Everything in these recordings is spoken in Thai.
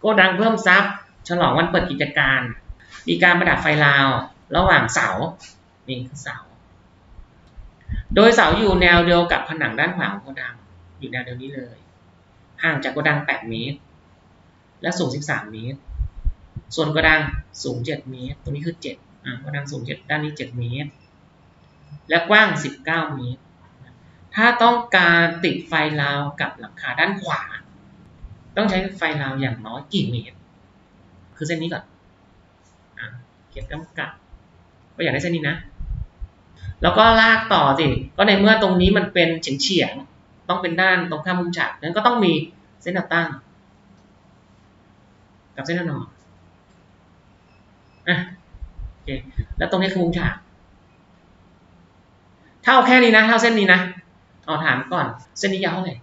โกดังเพิ่มทรัพย์ฉลองวันเปิดกิจการ มีการประดับไฟลาว ระหว่างเสานี่คือเสา โดยเสาอยู่แนวเดียวกับผนังด้านขวาของโกดัง อยู่แนวเดียวนี้เลย ห่างจากโกดัง 8 เมตร และสูง 13 เมตร ส่วนโกดังสูง 7 เมตร ตรงนี้คือ 7 อ่าโกดังสูง 7 ด้านนี้ 7 เมตร และกว้าง 19 เมตร ถ้าต้องการติดไฟราวกับหลังคาด้านขวา ต้องใช้ไฟราวอย่างน้อยกี่เมตร คือเส้นนี้ก่อนอเขียนกำกับก็อยากได้เส้นนี้นะ แล้วก็ลากต่อสิ ก็ในเมื่อตรงนี้มันเป็นเฉียงเฉียง ต้องเป็นด้านตรงข้ามมุมฉากนั้นก็ต้องมีเส้นแนวตั้ง กับเส้นแนวนอนอะโอเค แล้วตรงนี้คือมุมฉากถ้าเอาแค่นี้นะถ้าเอาเส้นนี้นะ เอาถามก่อน เส้นนี้ยาวเท่าไหร่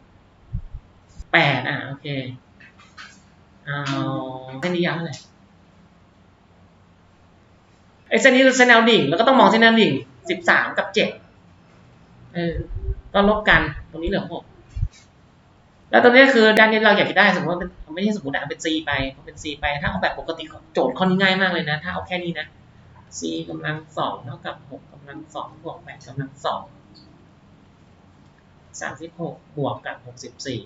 แปดอะ โอเค เอาส้นนี้ยาวเท่าไหร่ไอ้เส้นนี้เส้นแนวดิ่ง แล้วก็ต้องมองเส้นแนวดิ่งสิบสามกับเจ็ดเออก็ลบกันตรงนี้เหลือหกแล้วตรงนี้คือด้านนี้เราอยากจะได้สมมติว่าเป็นไม่ใช่สมมตินะเป็น c ไปเป็น c ไปถ้าเอาแบบปกติโจทย์ข้อนี้ง่ายมากเลยนะ ถ้าเอาแค่นี้นะ c กำลังสองเท่ากับหกกำลังสองบวกแปดกำลังสองสามสิบหกบวกกับหกสิบสี่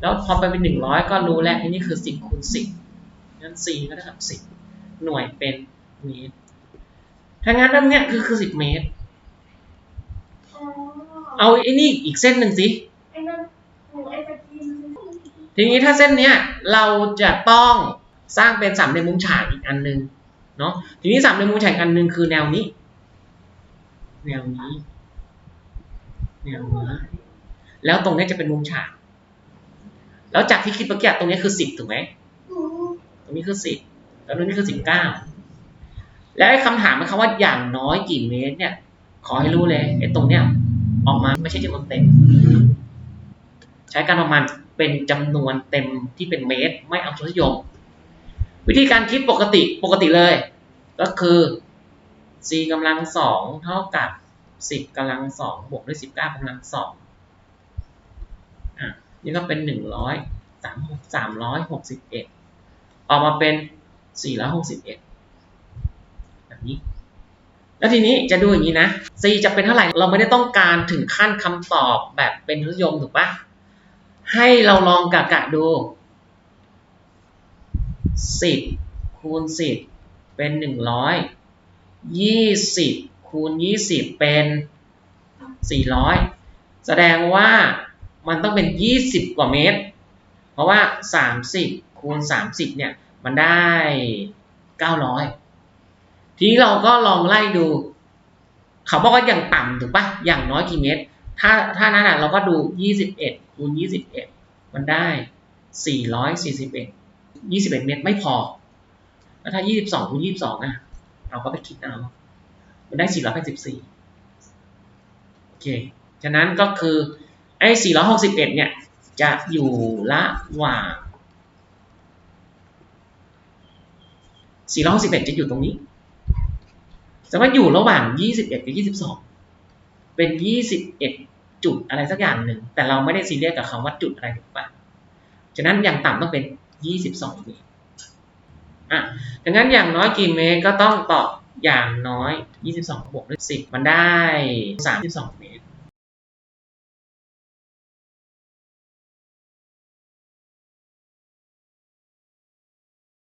แล้วพอไปเป็นหนึ่งร้อยก็รู้แล้วที่นี่คือสิบคูณสิบงั้น c ก็เท่ากับสิบหน่วยเป็นเมตรถ้างั้นเรื่องเนี้ยคือคือสิบเมตรอ๋อเอาไอ้นี่อีกเส้นหนึ่งสิไอ้นั่นหนูไอ้ตะกี้มันทีนี้ถ้าเส้นเนี้ยเราจะต้องสร้างเป็นสามเหลี่ยมมุมฉากอีกอันหนึ่งเนาะทีนี้สามเหลี่ยมมุมฉากอีกอันหนึ่งคือแนวนี้ แนวนี้แนวนี้แล้วตรงเนี้ยจะเป็นมุมฉาก แล้วจากที่คิดเมื่อกี้ตรงนี้คือสิบถูกไหมตรงนี้คือสิบแล้วตรงนี้คือสิบเก้าแล้วไอ้คำถามมันคำว่าอย่างน้อยกี่เมตรเนี่ย ขอให้รู้เลยไอ้ตรงเนี้ยออกมาไม่ใช่จำนวนเต็ม ใช้การประมาณเป็นจำนวนเต็มที่เป็นเมตร ไม่เอาทศนิยม วิธีการคิดปกติปกติเลย ก็คือ c กำลังสองเท่ากับสิบกำลังสองบวกด้วยสิบเก้ากำลังสองอะ นี่ก็เป็นหนึ่งร้อยสามสามร้อยหกสิบเอ็ดออกมาเป็นสี่ร้อยหกสิบเอ็ดแบบนี้ แล้วทีนี้จะดูอย่างนี้นะ c จะเป็นเท่าไหร่ เราไม่ได้ต้องการถึงขั้นคำตอบแบบเป็นทศนิยมถูกปะให้เราลองกะกะดูสิบคูณสิบเป็นหนึ่งร้อยยี่สิบคูณยี่สิบเป็นสี่ร้อยแสดงว่า มันต้องเป็นยี่สิบกว่าเมตร เพราะว่าสามสิบคูณสามสิบเนี่ย มันได้เก้าร้อยทีนี้เราก็ลองไล่ดู เขาบอกว่าอย่างต่ำถูกปะอย่างน้อยกี่เมตร ถ้าถ้านั้นอะเราก็ดูยี่สิบเอ็ดคูณยี่สิบเอ็ดมันได้สี่ร้อยสี่สิบเมตรไม่พอ แล้วถ้ายี่สิบสองคูณยี่สิบสองอะ เราก็ไปคิดเอา มันได้สี่ร้อยแปดสิบสี่โอเค ฉะนั้นก็คือ ไอ้สี่ร้อยหกสิบเนี่ย จะอยู่ระหว่างสี่ร้อยหกสิบเอ็ดจะอยู่ตรงนี้สมมติอยู่ระหว่างยี่สิบเอ็ดกับยี่สิบสองเป็นยี่สิบเอ็ดจุดอะไรสักอย่างหนึ่ง แต่เราไม่ได้ซีเรียสกับคำว่าจุดอะไรถูกปะฉะนั้นอย่างต่ำต้องเป็น 22เมตรอะดังนั้นอย่างน้อยกี่เมตรก็ต้องตอบอย่างน้อย 22 บวกด้วย10 มันได้ 32 เมตร